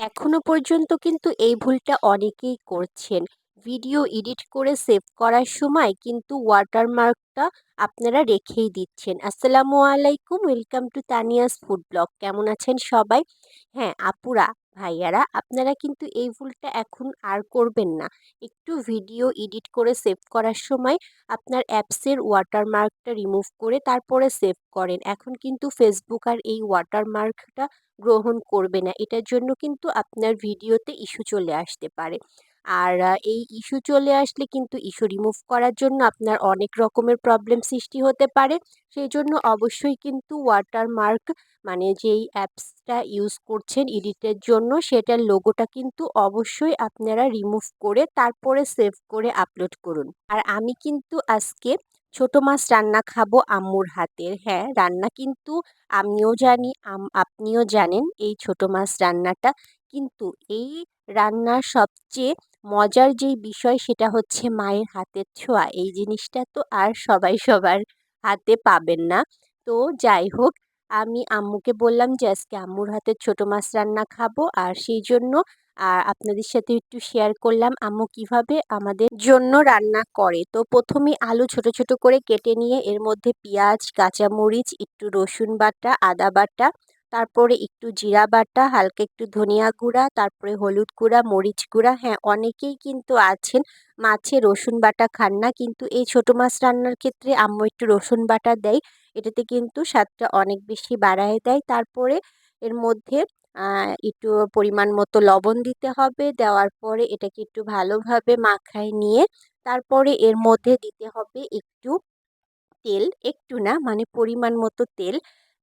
এখনও পর্যন্ত কিন্তু এই ভুলটা অনেকেই করছেন। ভিডিও এডিট করে সেভ করার সময় কিন্তু ওয়াটারমার্কটা আপনারা রেখেই দিচ্ছেন। আসসালামু আলাইকুম, welcome to Tania's food blog. কেমন আছেন সবাই? হ্যাঁ আপুরা ভাইয়ারা, আপনারা কিন্তু এই ভুলটা এখন আর করবেন না। একটু ভিডিও এডিট করে সেভ করার সময় আপনার অ্যাপসের ওয়াটারমার্কটা রিমুভ করে তারপরে সেভ করেন। এখন কিন্তু ফেসবুক আর এই ওয়াটারমার্কটা গ্রহণ করবে না। এটার জন্য কিন্তু আপনার ভিডিওতে ইস্যু চলে আসতে পারে। আর এই ইস্যু চলে আসলে কিন্তু ইস্যু রিমুভ করার জন্য আপনার অনেক রকমের প্রবলেম সৃষ্টি হতে পারে। সেই জন্য অবশ্যই কিন্তু ওয়াটারমার্ক মানে যেই অ্যাপসটা ইউজ করছেন এডিটের জন্য সেটার লোগোটা কিন্তু অবশ্যই আপনারা রিমুভ করে তারপরে সেভ করে আপলোড করুন। আর আমি কিন্তু আজকে ছোট মাছ রান্না খাব আম্মুর হাতের হ্যাঁ রান্না কিন্তু আমিও জানি আপনিও জানেন এই ছোট মাছ রান্নাটা কিন্তু এই রান্নার সবচেয়ে মজার যেই বিষয় সেটা হচ্ছে মায়ের হাতের ছোঁয়া। এই জিনিসটা তো আর সবাই সবার হাতে পাবেন না। তো যাই হোক, আমি আম্মুকে বললাম যে, আজকে আম্মুর হাতের ছোট মাছ রান্না খাব। আর সেই জন্য, আর আপনাদের সাথে একটু শেয়ার করলাম আম্মু কীভাবে আমাদের জন্য রান্না করে। তো প্রথমে আলু ছোট ছোট করে কেটে নিয়ে, এর মধ্যে পেঁয়াজ, কাঁচামরিচ, একটু রসুন বাটা, আদা বাটা তারপরে একটু জিরা বাটা, হালকা একটু ধনিয়া গুঁড়া, তারপরে হলুদ গুঁড়া, মরিচ গুঁড়া। হ্যাঁ অনেকেই কিন্তু আছেন, মাছে রসুন বাটা খান না, কিন্তু এই ছোট মাছ রান্নার ক্ষেত্রে আম্মু একটু রসুন বাটা দেয়। এটাতে কিন্তু স্বাদটা অনেক বেশি বাড়ায় দেয়। তারপরে এর মধ্যে একটু পরিমাণ মতো লবণ দিতে হবে। দেওয়ার পরে এটাকে একটু ভালোভাবে মাখায় নিয়ে, তারপরে এর মধ্যে দিতে হবে একটু তেল, একটু না মানে পরিমাণ মতো তেল।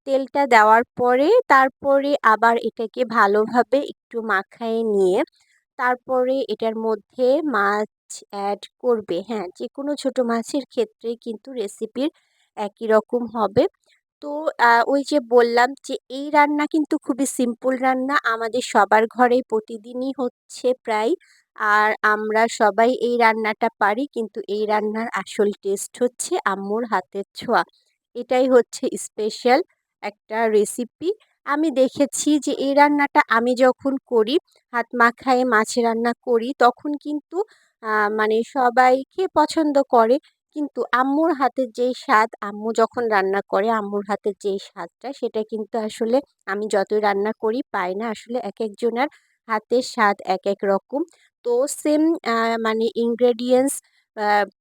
তেলটা দেওয়ার পরে তারপরে আবার এটাকে ভালোভাবে একটু মাখায় নিয়ে তারপরে এটার মধ্যে মাছ অ্যাড করবে। হ্যাঁ যে কোনো ছোটো মাছের ক্ষেত্রে কিন্তু রেসিপির একই রকম হবে। তো ওই যে বললাম যে এই রান্না কিন্তু খুবই সিম্পল রান্না। আমাদের সবার ঘরেই প্রতিদিনই হচ্ছে প্রায়। আর আমরা সবাই এই রান্নাটা পারি, কিন্তু এই রান্নার আসল টেস্ট হচ্ছে আম্মুর হাতের ছোঁয়া। এটাই হচ্ছে স্পেশাল একটা রেসিপি আমি দেখেছি যে, এই রান্নাটা আমি যখন করি, হাত মাখায়ে মাছ রান্না করি, তখন কিন্তু মানে সবাই খেয়ে পছন্দ করে। কিন্তু আম্মুর হাতের যেই স্বাদ, আম্মু যখন রান্না করে, আম্মুর হাতের যেই স্বাদটা, সেটা কিন্তু আসলে আমি যতই রান্না করি, পাই না। আসলে এক একজনের হাতের স্বাদ এক এক রকম। তো সেম মানে ইনগ্রেডিয়েন্টস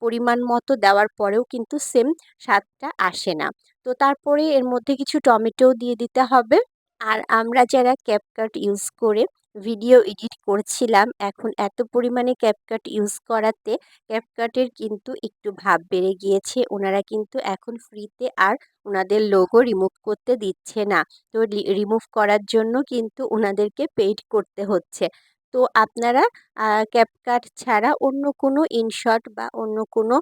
পরিমাণ মতো দেওয়ার পরেও কিন্তু সেম স্বাদটা আসে না। তো তারপরে এর মধ্যে কিছু টমেটোও দিয়ে দিতে হবে। আর আমরা যারা ক্যাপকাট ইউজ করে ভিডিও এডিট করছিলাম, এখন এত পরিমাণে ক্যাপকাট ইউজ করাতে ক্যাপকাটের কিন্তু একটু ভাব বেড়ে গিয়েছে। ওনারা কিন্তু এখন ফ্রিতে আর ওনাদের লোগো রিমুভ করতে দিচ্ছে না। তো রিমুভ করার জন্য কিন্তু ওনাদেরকে পেইড করতে হচ্ছে। তো আপনারা ক্যাপকাট ছাড়া অন্য কোনো ইনশট বা অন্য কোনো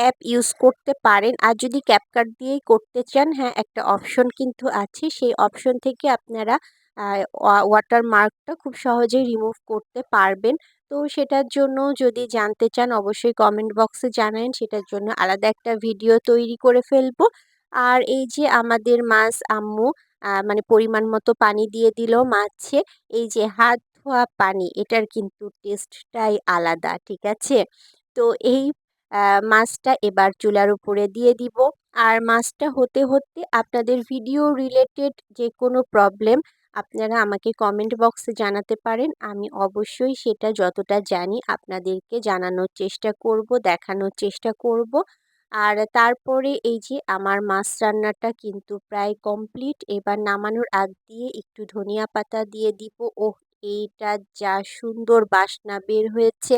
অ্যাপ ইউজ করতে পারেন। আর যদি ক্যাপকাট দিয়েই করতে চান হ্যাঁ একটা অপশন কিন্তু আছে। সেই অপশন থেকে আপনারা ওয়াটার মার্কটা খুব সহজেই রিমুভ করতে পারবেন। তো সেটার জন্য যদি জানতে চান, অবশ্যই কমেন্ট বক্সে জানান। সেটার জন্য আলাদা একটা ভিডিও তৈরি করে ফেলব। আর এই যে আমাদের মাছ আম্মু মানে পরিমাণ মতো পানি দিয়ে দিল মাছে, এই যে হাত ধোয়া পানি, এটার কিন্তু টেস্টটাই আলাদা, ঠিক আছে? তো এই মাছটা এবার চুলার উপরে দিয়ে দিব। আর মাছটা হতে হতে আপনাদের ভিডিও রিলেটেড যে কোনো প্রবলেম আপনারা আমাকে কমেন্ট বক্সে জানাতে পারেন। আমি অবশ্যই সেটা যতটা জানি আপনাদেরকে জানানোর চেষ্টা করব, দেখানোর চেষ্টা করব। আর তারপরে এই যে আমার মাছ রান্নাটা কিন্তু প্রায় কমপ্লিট এবার নামানোর আগ দিয়ে একটু ধনিয়া পাতা দিয়ে দিব। ও এইটা যা সুন্দর বাসনা বের হয়েছে।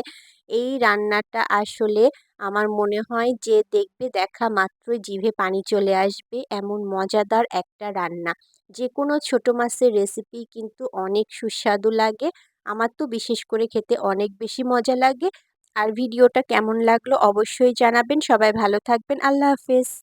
এই রান্নাটা আসলে আমার মনে হয় যে, দেখবে দেখা মাত্রই জিভে পানি চলে আসবে এমন মজাদার একটা রান্না। যে কোনো ছোটো মাছের রেসিপি কিন্তু অনেক সুস্বাদু লাগে। আমার তো বিশেষ করে খেতে অনেক বেশি মজা লাগে। আর ভিডিওটা কেমন লাগল অবশ্যই জানাবেন। সবাই ভালো থাকবেন। আল্লাহ হাফেজ।